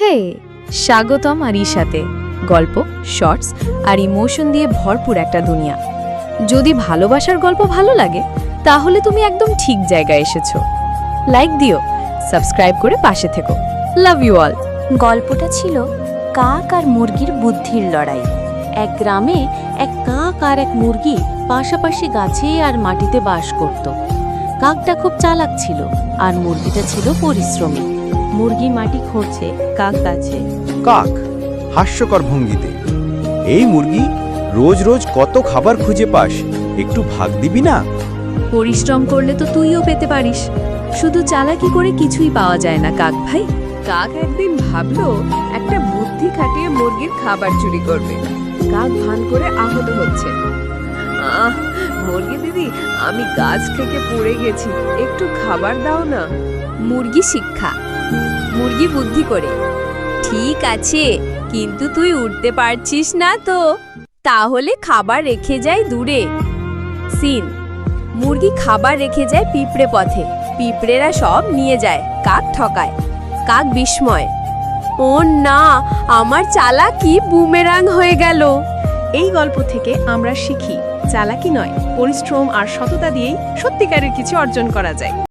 হে, স্বাগতম আর সাথে গল্প, শর্টস আর ইমোশন দিয়ে ভরপুর একটা দুনিয়া। যদি ভালোবাসার গল্প ভালো লাগে, তাহলে তুমি একদম ঠিক জায়গায় এসেছ। লাইক দিও, সাবস্ক্রাইব করে পাশে থেকো। Love you all. গল্পটা ছিল কাক আর মুরগির বুদ্ধির লড়াই। এক গ্রামে এক কাক আর এক মুরগি পাশাপাশি গাছে আর মাটিতে বাস করত। কাকটা খুব চালাক ছিল আর মুরগিটা ছিল পরিশ্রমী। মুরগি মাটি খুঁড়ছে কাক গাছে কাক হাস্যকর ভঙ্গিতে। এই মুরগি রোজ রোজ কত খাবার খুঁজে পাস একটু ভাগ দিবি না? পরিশ্রম করলে তো তুইও পেতে পারিস। শুধু চালাকি করে কিছুই পাওয়া যায় না কাক ভাই। কাক একদিন ভাবলো একটা বুদ্ধি খাটিয়ে মুরগির খাবার চুরি করবে। কাক ভান করে আহত হচ্ছে। আহ মুরগি দিদি আমি গাছ থেকে পড়ে গেছি একটু খাবার দাও না। মুরগি শিক্ষা। মুরগি বুদ্ধি করে। ঠিক আছে, কিন্তু তুই উঠতে পারছিস না তো। তাহলে খাবার রেখে যায় দূরে। সিন, মুরগি খাবার রেখে যায় পিঁপড়ে পথে। পিঁপড়েরা সব নিয়ে যায় কাক ঠকায়, কাক বিস্ময়। ও না, আমার চালাকি বুমেরাং হয়ে গেল। এই গল্প থেকে আমরা শিখি, চালাকি নয়, পরিশ্রম আর সততা দিয়েই সত্যিকারের কিছু অর্জন করা যায়।